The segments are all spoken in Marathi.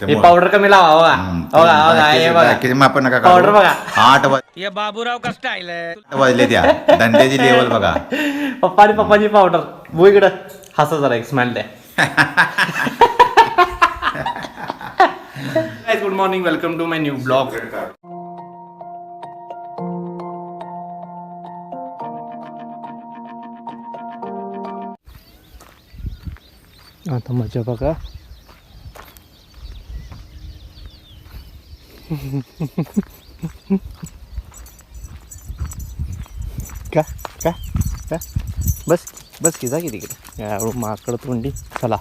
हे पावडर कमी लावा हम्म, हे बाकीचे- बघा बाकीचे माप नका काढू. पावडर बघा आठ वा- ये बाबूराव का स्टाईल आहे वाजले त्या धंद्याची लेवल बघा पप्पा आणि पप्पाची पावडर भू इकडं हसा जरा एक स्माइल द्या good morning welcome to my new blog आता मजा बघा का का का बस बस की जा की तिकडे यावेळी माकड तोंडी चला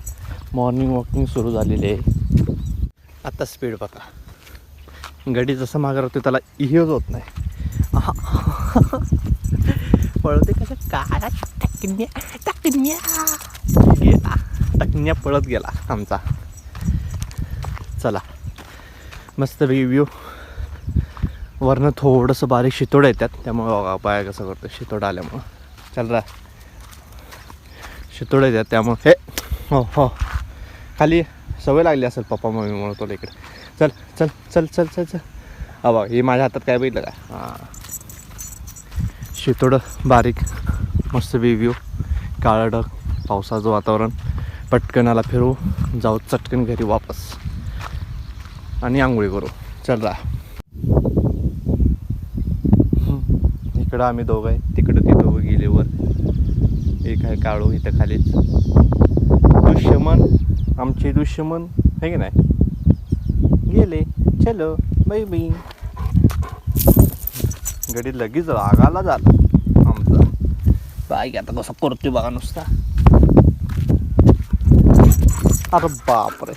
मॉर्निंग वॉकिंग सुरू झालेली आहे आता स्पीड बघा गडी जसं मागं राहतो त्याला इहेच होत नाही आहा. पळवते कसं काय टकन्या टकन्या गेला टकन्या पळत गेला आमचा चला मस्त रिव्ह्यू वरनं थोडंसं बारीक शितोड येतात. त्यामुळे बघा पाय कसं करतो शितोड आल्यामुळं. चल रा. शितोड येतात त्यामुळं. हे हो हो. खाली सवय लागली असेल पप्पा मम्मीमुळे तुला इकडे. चल चल चल चल चल चल. हा हे माझ्या हातात काय बघितलं का? हां. शितोड बारीक. मस्त रिव्ह्यू काळं ढग. पावसाचं वातावरण. पटकन आला फिरू. जाऊ चटकन घरी वापस. आणि आंघोळी करू. चल रा. इकडं आम्ही दोघं आहे. तिकडं ते दोघं गेले वर. एक आहे काळू इथं खालीच. दुश्मन आमचे दुश्मन आहे की नाही? गेले. चलो बाई बाई गडी लगेच रागाला झाला आमचा. बाई आता कसं करतोय बघा नुसता. अरे बापरे.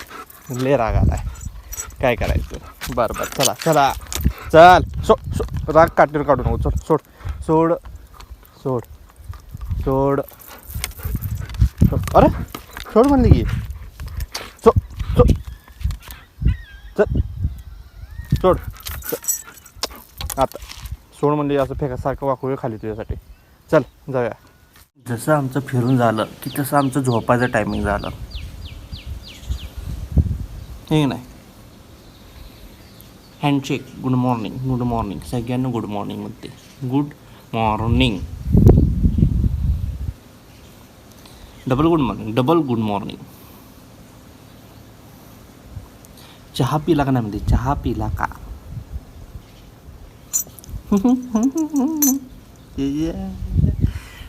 ले राग आलाय. काय करायचं? बरं बरं. चला चला. चल. सो सो राग काटेर काढू नको. चल सोड. सोड. सोड. सोड. अरे सोड म्हणली की. सो सो. चल. सोड. आता. सोड म्हणली असं फेकासारखं वाकूया खाली तुझ्यासाठी. चल जाऊया. जसं आमचं फिरून झालं की तसं आमचं झोपायचं टायमिंग झालं. हे नाही. Handshake good morning good morning सगळ्यांना गुड मॉर्निंग म्हणते good morning double good morning double good morning चहा पिला का नाही म्हणते चहा पिला का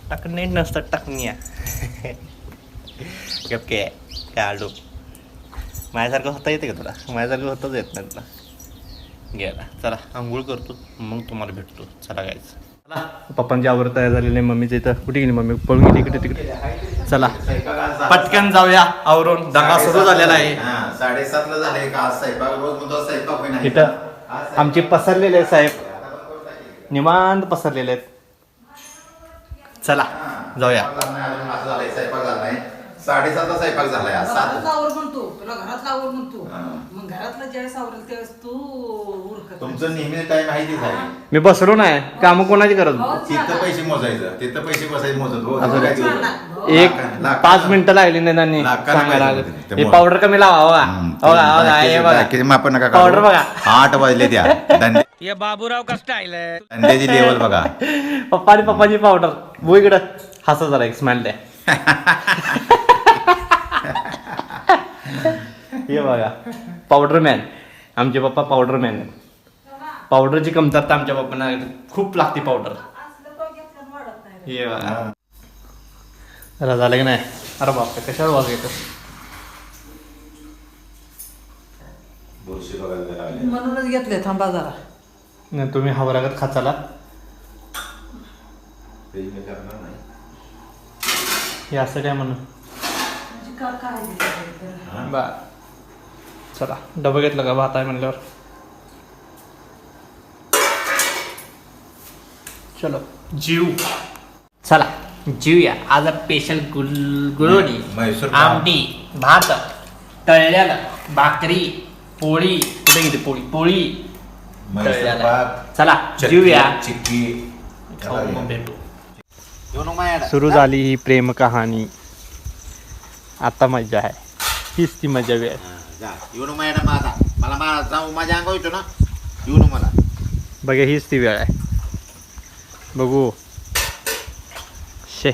टाकणे नसतं टाकण्या गपके काढू माझ्यासारखं होता येते का तुला माझ्यासारखं होताच येत नाही तुला गेला. चला आंघोळ करतो. मग तुम्हाला भेटतो. चला गायचं चला. पप्पांची आवड तयार झालेली आहे. मम्मीचं इथं. कुठे गेली मम्मी? पळून गेली इकडे तिकडे. चला. पटकन जाऊया आवरून. दंगा सुरू झालेला आहे. साडेसात ला झाले का? स्वयंपाक रोज म्हणतो स्वयंपाक होईना. इथं आमचे पसरलेले आहे साहेब. निवांत पसरलेले आहेत. चला जाऊया. नाही साडेसातला स्वयंपाक झालाय सात. तुला घरातला आवर म्हणतो. हा. मग घरातलं ज्यावेळेस आवरेल त्यावेळेस तू उरकत तुमचं नेहमी टाइम आहे. तीच आहे मी बसलो नाही. काम कोणाची करत हो, तिथं पैसे मोजायचं. तिथं पैसे बसायचे मोजत. हो. असं काय काय? करू? एक लाख- पाच मिनिटं लागली नाही त्यांनी. लाखाला सांगायला पाहिजे लागले. होते. हे ते पावडर कमी लावा हो का? हम्म, हो का? हो का? हे बाकीचे- बघा बाकीचे नका काढू. पावडर बघा. आठ वाजले त्या धंदे- ये बाबूराव का स्टाईल धंद्याची लेवल बघा. पप्पा आणि पप्पाची पावडर भू इकडं. हसा जरा एक स्माइल द्या. हे बघा. पावडर मॅन आमचे पप्पा पावडर मॅन पावडरची कमतरता आमच्या पप्पांना खूप लागते पावडर हे बघा. जरा झालं की नाही? अरे बापरे कशावर वाज येतो म्हणूनच घेतले थांबा जरा. नाही तुम्ही हवरागत खाचाला हे असं काय म्हणून? बर चला डबं घेतलं का? भात आहे म्हणल्यावर. चलो जीव. चला जीवया. आज स्पेशल गुल गुळवणी. आमटी भात तळल्याला भाकरी पोळी. कुठे गेली पोळी? पोळी. म्हैसूर तळल्याला. पाक, चला जीवया. चिक्की. खाऊ मग भेटू. सुरू झाली ही प्रेम कहाणी. आता मजा आहे. हीच ती मजा आहे जा. येऊ नो मॅडम आता. मला मा जाऊ माझ्या अंगा येतो ना. येऊ नो मला. बघा हीच ती वेळ आहे. बघू. शे.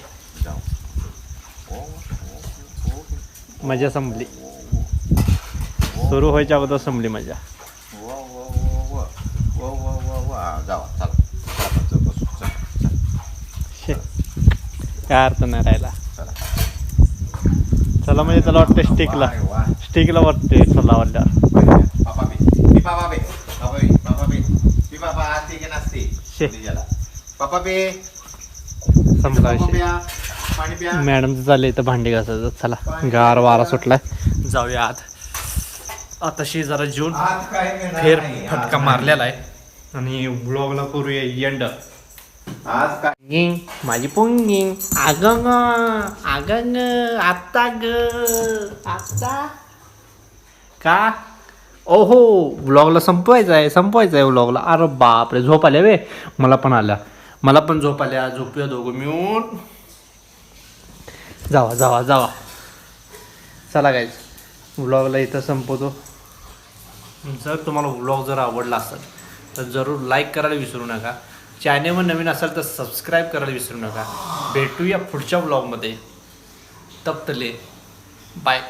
मजा संपली. सुरू व्हायच्या अगोदर संपली मजा. शे. काय अर्थ नाही राहिला. चला. म्हणजे त्याला वाटतं स्टिकला वा, वा. स्टिकला वाटते चला वाटलं पापा बे मी पापा बे पापा बे पापा बे मी पापा असते की नसते शे. निजाला. पापा बे संपला पापा विषय प्या पाणी प्या मॅडमचं इथं भांडी घासायचं चला गार वारा सुटलाय जाऊया आत आताशी जरा जेवून आज काय मिळणार फेर नाही. फटका मारलेला आहे आणि ब्लॉगला करूया एंड आज काय माझी पोंगी आग आग आत्ता ग आत्ता का? ओहो व्लॉगला संपवायचं आहे संपवायचं आहे व्लॉगला अरे बापरे झोप आल्या वे. मला पण आल्या. मला पण झोप आल्या. झोपूया दोघं मिळून. जावा जावा जावा. चला गायच व्लॉगला इथं संपवतो. जर तुम्हाला व्लॉग जर आवडला असेल तर जरूर लाईक करायला विसरू नका. चॅनेलवर नवीन असाल तर सबस्क्राईब करायला विसरू नका. भेटूया पुढच्या व्लॉगमध्ये तप्तले बाय